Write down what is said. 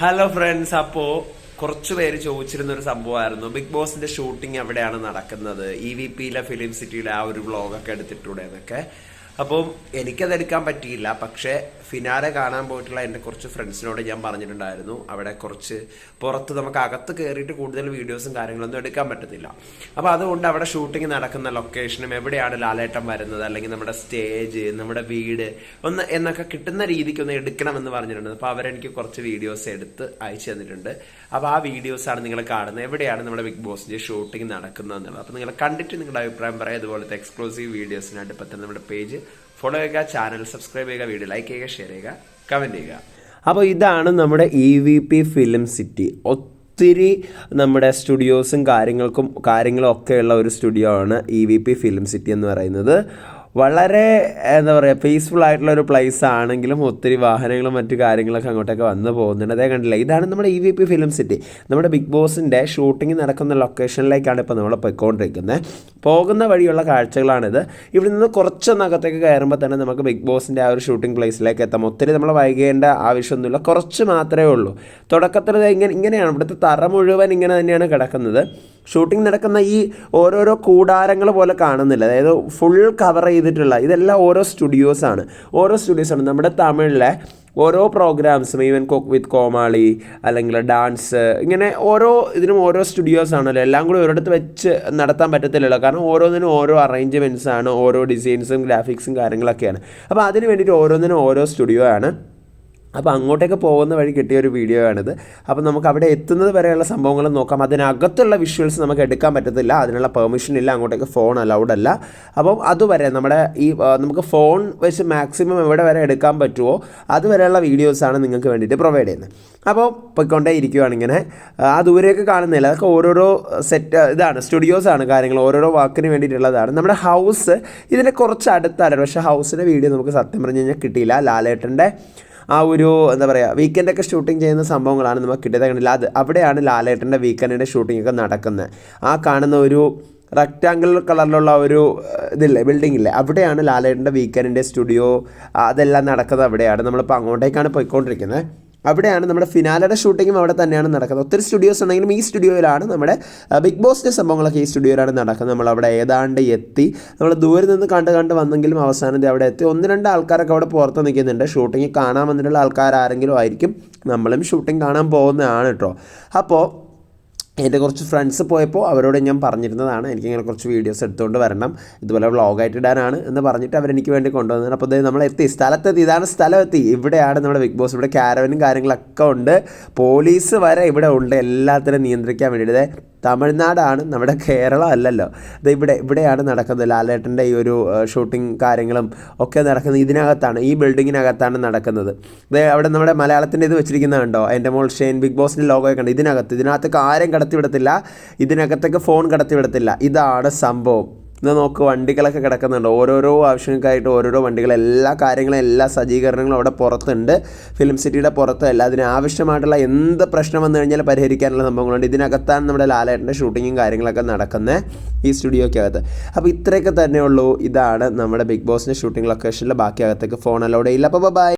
Hello friends അപ്പോ കുറച്ചു പേര് ചോദിച്ചിരുന്ന ഒരു സംഭവമായിരുന്നു. ബിഗ് ബോസിന്റെ ഷൂട്ടിംഗ് എവിടെയാണ് നടക്കുന്നത്? ഇ വി പിയിലെ ഫിലിം സിറ്റിയിലെ ആ ഒരു വ്ളോഗൊക്കെ എടുത്തിട്ടൂടെ എന്നൊക്കെ. അപ്പം എനിക്കത് എടുക്കാൻ പറ്റിയില്ല. പക്ഷേ ഫിനാലെ കാണാൻ പോയിട്ടുള്ള എന്റെ കുറച്ച് ഫ്രണ്ട്സിനോട് ഞാൻ പറഞ്ഞിട്ടുണ്ടായിരുന്നു. അവിടെ കുറച്ച് പുറത്ത് നമുക്ക് അകത്ത് കയറിയിട്ട് കൂടുതൽ വീഡിയോസും കാര്യങ്ങളൊന്നും എടുക്കാൻ പറ്റത്തില്ല. അപ്പോൾ അതുകൊണ്ട് അവിടെ ഷൂട്ടിംഗ് നടക്കുന്ന ലൊക്കേഷനും എവിടെയാണ് ലാലേട്ടം വരുന്നത്? അല്ലെങ്കിൽ നമ്മുടെ സ്റ്റേജ് നമ്മുടെ വീട് ഒന്ന് എന്നൊക്കെ കിട്ടുന്ന രീതിക്ക് ഒന്ന് എടുക്കണമെന്ന് പറഞ്ഞിട്ടുണ്ട്. അപ്പോൾ അവരെനിക്ക് കുറച്ച് വീഡിയോസ് എടുത്ത് അയച്ചു തന്നിട്ടുണ്ട്. അപ്പോൾ ആ വീഡിയോസാണ് നിങ്ങൾ കാണുന്നത്. എവിടെയാണ് നമ്മുടെ ബിഗ് ബോസിന്റെ ഷൂട്ടിംഗ് നടക്കുന്നത് എന്നുള്ളത് അപ്പോൾ നിങ്ങൾ കണ്ടിട്ട് നിങ്ങളുടെ അഭിപ്രായം പറയാം. അതുപോലത്തെ എക്സ്ക്ലൂസീവ് വീഡിയോസിനായിട്ട് പറ്റുന്ന നമ്മുടെ പേജ് ഫോളോ ചെയ്യുക ചാനൽ സബ്സ്ക്രൈബ് ചെയ്യുക വീഡിയോ ലൈക്ക് ചെയ്യുക ഷെയർ ചെയ്യുക കമന്റ് ചെയ്യുക. അപ്പോൾ ഇതാണ് നമ്മുടെ E V P film city ഒത്തിരി നമ്മുടെ സ്റ്റുഡിയോസും കാര്യങ്ങൾക്കും കാര്യങ്ങളും ഒക്കെയുള്ള ഒരു സ്റ്റുഡിയോ ആണ് E V P film city എന്ന് പറയുന്നത്. വളരെ എന്താ പറയുക പീസ്ഫുൾ ആയിട്ടുള്ള ഒരു പ്ലേസ് ആണെങ്കിലും ഒത്തിരി വാഹനങ്ങളും മറ്റു കാര്യങ്ങളൊക്കെ അങ്ങോട്ടൊക്കെ വന്നു പോകുന്നുണ്ട്. അതേ കണ്ടില്ല? ഇതാണ് നമ്മുടെ E V P film city നമ്മുടെ ബിഗ് ബോസിന്റെ ഷൂട്ടിംഗ് നടക്കുന്ന ലൊക്കേഷനിലേക്കാണ് ഇപ്പോൾ നമ്മൾ പോയിക്കൊണ്ടിരിക്കുന്നത്. പോകുന്ന വഴിയുള്ള കാഴ്ചകളാണിത്. ഇവിടെ നിന്ന് കുറച്ചൊന്നകത്തേക്ക് കയറുമ്പോൾ തന്നെ നമുക്ക് ബിഗ് ബോസിന്റെ ആ ഒരു ഷൂട്ടിംഗ് പ്ലേസിലേക്ക് എത്താം. ഒത്തിരി നമ്മൾ വൈകേണ്ട ആവശ്യമൊന്നുമില്ല. കുറച്ച് മാത്രമേ ഉള്ളൂ. തുടക്കത്തിൽ ഇങ്ങനെ ഇങ്ങനെയാണ്. ഇവിടുത്തെ തറ മുഴുവൻ ഇങ്ങനെ തന്നെയാണ് കിടക്കുന്നത്. ഷൂട്ടിംഗ് നടക്കുന്ന ഈ ഓരോരോ കൂടാരങ്ങൾ പോലെ കാണുന്നില്ല. അതായത് ഫുൾ കവർ ചെയ്തിട്ടുള്ള ഇതെല്ലാം ഓരോ സ്റ്റുഡിയോസാണ് ഓരോ സ്റ്റുഡിയോസാണ് നമ്മുടെ തമിഴിലെ ഓരോ പ്രോഗ്രാംസും ഈവൻ കുക്ക് വിത്ത് കോമാളി അല്ലെങ്കിൽ ഡാൻസ് ഇങ്ങനെ ഓരോ ഇതിനും ഓരോ സ്റ്റുഡിയോസ് ആണല്ലോ. എല്ലാം കൂടി ഒരിടത്ത് വെച്ച് നടത്താൻ പറ്റത്തില്ലല്ലോ. കാരണം ഓരോന്നിനും ഓരോ അറേഞ്ച്മെന്റ്സ് ആണ് ഓരോ ഡിസൈൻസും ഗ്രാഫിക്സും കാര്യങ്ങളൊക്കെയാണ്. അപ്പോൾ അതിന് വേണ്ടിയിട്ട് ഓരോന്നിനും ഓരോ സ്റ്റുഡിയോ ആണ്. അപ്പോൾ അങ്ങോട്ടേക്ക് പോകുന്ന വഴി കിട്ടിയ ഒരു വീഡിയോ ആണിത്. അപ്പോൾ നമുക്ക് അവിടെ എത്തുന്നത് വരെയുള്ള സംഭവങ്ങൾ നോക്കാം. അതിനകത്തുള്ള വിഷ്വൽസ് നമുക്ക് എടുക്കാൻ പറ്റത്തില്ല. അതിനുള്ള പെർമിഷൻ ഇല്ല. അങ്ങോട്ടേക്ക് ഫോൺ അലൗഡ് അല്ല. അപ്പം അതുവരെ നമ്മുടെ ഈ നമുക്ക് ഫോൺ വെച്ച് മാക്സിമം എവിടെ വരെ എടുക്കാൻ പറ്റുമോ അതുവരെയുള്ള വീഡിയോസാണ് നിങ്ങൾക്ക് വേണ്ടിയിട്ട് പ്രൊവൈഡ് ചെയ്യുന്നത്. അപ്പോൾ പോയിക്കൊണ്ടേ ഇരിക്കുവാണ് ഇങ്ങനെ. ആ ദൂരെയൊക്കെ കാണുന്നില്ല. അതൊക്കെ ഓരോരോ സെറ്റ് ഇതാണ് സ്റ്റുഡിയോസാണ് കാര്യങ്ങൾ. ഓരോരോ വാക്കിന് വേണ്ടിയിട്ടുള്ളതാണ്. നമ്മുടെ ഹൗസ് ഇതിന്റെ കുറച്ച് അടുത്താണ് പക്ഷേ ഹൗസിന്റെ വീഡിയോ നമുക്ക് സത്യം പറഞ്ഞു കഴിഞ്ഞാൽ കിട്ടിയില്ല. ലാലേട്ടന്റെ ആ ഒരു എന്താ പറയുക വീക്കെൻഡൊക്കെ ഷൂട്ടിംഗ് ചെയ്യുന്ന സംഭവങ്ങളാണ് നമുക്ക് കിട്ടിയത്. കണ്ടില്ല അത് അവിടെയാണ് ലാലേട്ടന്റെ വീക്കെൻഡിന്റെ ഷൂട്ടിംഗ് ഒക്കെ നടക്കുന്നത്. ആ കാണുന്ന ഒരു റെക്റ്റാങ്കിൾ കളറിലുള്ള ഒരു ഇതില്ലേ ബിൽഡിംഗ് ഇല്ലേ? അവിടെയാണ് ലാലേട്ടന്റെ വീക്കെൻഡിന്റെ സ്റ്റുഡിയോ അതെല്ലാം നടക്കുന്നത് അവിടെയാണ്. നമ്മളിപ്പോൾ അങ്ങോട്ടേക്കാണ് പോയിക്കൊണ്ടിരിക്കുന്നത്. അവിടെയാണ് നമ്മുടെ ഫിനാലയുടെ ഷൂട്ടിങ്ങും അവിടെ തന്നെയാണ് നടക്കുന്നത്. ഒത്തിരി സ്റ്റുഡിയോസ് ഉണ്ടെങ്കിലും ഈ സ്റ്റുഡിയോയിലാണ് നമ്മുടെ ബിഗ് ബോസിന്റെ സംഭവങ്ങളൊക്കെ ഈ സ്റ്റുഡിയോയിലാണ് നടക്കുന്നത്. നമ്മൾ അവിടെ ഏതാണ്ട് എത്തി. നമ്മൾ ദൂരെ നിന്ന് കണ്ട് കണ്ട് വന്നെങ്കിലും അവസാനത്തെ അവിടെ എത്തി. ഒന്ന് രണ്ട് ആൾക്കാരൊക്കെ അവിടെ പുറത്ത് നിൽക്കുന്നുണ്ട്. ഷൂട്ടിങ് കാണാൻ വന്നിട്ടുള്ള ആൾക്കാർ ആരെങ്കിലും ആയിരിക്കും. നമ്മളും ഷൂട്ടിംഗ് കാണാൻ പോകുന്നതാണ് കേട്ടോ അപ്പോൾ എന്റെ കുറച്ച് ഫ്രണ്ട്സ് പോയപ്പോൾ അവരോട് ഞാൻ പറഞ്ഞിരുന്നതാണ് എനിക്കിങ്ങനെ കുറച്ച് വീഡിയോസ് എടുത്തുകൊണ്ട് വരണം ഇതുപോലെ വ്ളോഗായിട്ട് ഇടാനാണ് എന്ന് പറഞ്ഞിട്ട് അവരെനിക്ക് വേണ്ടി കൊണ്ടുവന്നത് അപ്പോൾ ദേ നമ്മളെത്തി സ്ഥലത്തെത്തി ഇതാണ് സ്ഥലം എത്തി ഇവിടെയാണ് നമ്മുടെ ബിഗ് ബോസ് ഇവിടെ ക്യാരവനും കാര്യങ്ങളൊക്കെ ഉണ്ട്. പോലീസ് വരെ ഇവിടെ ഉണ്ട് എല്ലാത്തിനും നിയന്ത്രിക്കാൻ വേണ്ടിയിട്ട്. തമിഴ്നാടാണ് നമ്മുടെ കേരളം അല്ലല്ലോ. അത് ഇവിടെ ഇവിടെയാണ് നടക്കുന്നത് ലാലേട്ടന്റെ ഈ ഒരു ഷൂട്ടിംഗ് കാര്യങ്ങളും ഒക്കെ നടക്കുന്നത്. ഇതിനകത്താണ് ഈ ബിൽഡിങ്ങിനകത്താണ് നടക്കുന്നത്. ഇത് അവിടെ നമ്മുടെ മലയാളത്തിന്റെ ഇത് വെച്ചിരിക്കുന്നത് കണ്ടോ? എന്റെ മോൾ ഷെയിൻ ബിഗ് ബോസിന്റെ ലോഗോ ഉണ്ട് ഇതിനകത്ത് ഇതിനകത്തേക്ക് ആരും കടത്തിവിടത്തില്ല. ഇതിനകത്തേക്ക് ഫോൺ കടത്തിവിടത്തില്ല. ഇതാണ് സംഭവം. ഇത് നോക്ക് വണ്ടികളൊക്കെ കിടക്കുന്നുണ്ട്. ഓരോരോ ആവശ്യങ്ങൾക്കായിട്ട് ഓരോരോ വണ്ടികൾ എല്ലാ കാര്യങ്ങളും എല്ലാ സജ്ജീകരണങ്ങളും അവിടെ പുറത്തുണ്ട്. ഫിലിം സിറ്റിയുടെ പുറത്തല്ല അതിന് ആവശ്യമായിട്ടുള്ള എന്ത് പ്രശ്നം വന്നു കഴിഞ്ഞാൽ പരിഹരിക്കാനുള്ള സംഭവങ്ങളുണ്ട്. ഇതിനകത്താണ് നമ്മുടെ ലാലേട്ടന്റെ ഷൂട്ടിങ്ങും കാര്യങ്ങളൊക്കെ നടക്കുന്നത് ഈ സ്റ്റുഡിയോക്കകത്ത് അപ്പോൾ ഇത്രയൊക്കെ തന്നെയുള്ളൂ ഇതാണ് നമ്മുടെ ബിഗ് ബോസിന്റെ ഷൂട്ടിംഗ് ലൊക്കേഷനിൽ ബാക്കി അകത്തേക്ക് ഫോൺ അലോഡ് ചെയ്യില്ല അപ്പോൾ ബൈ.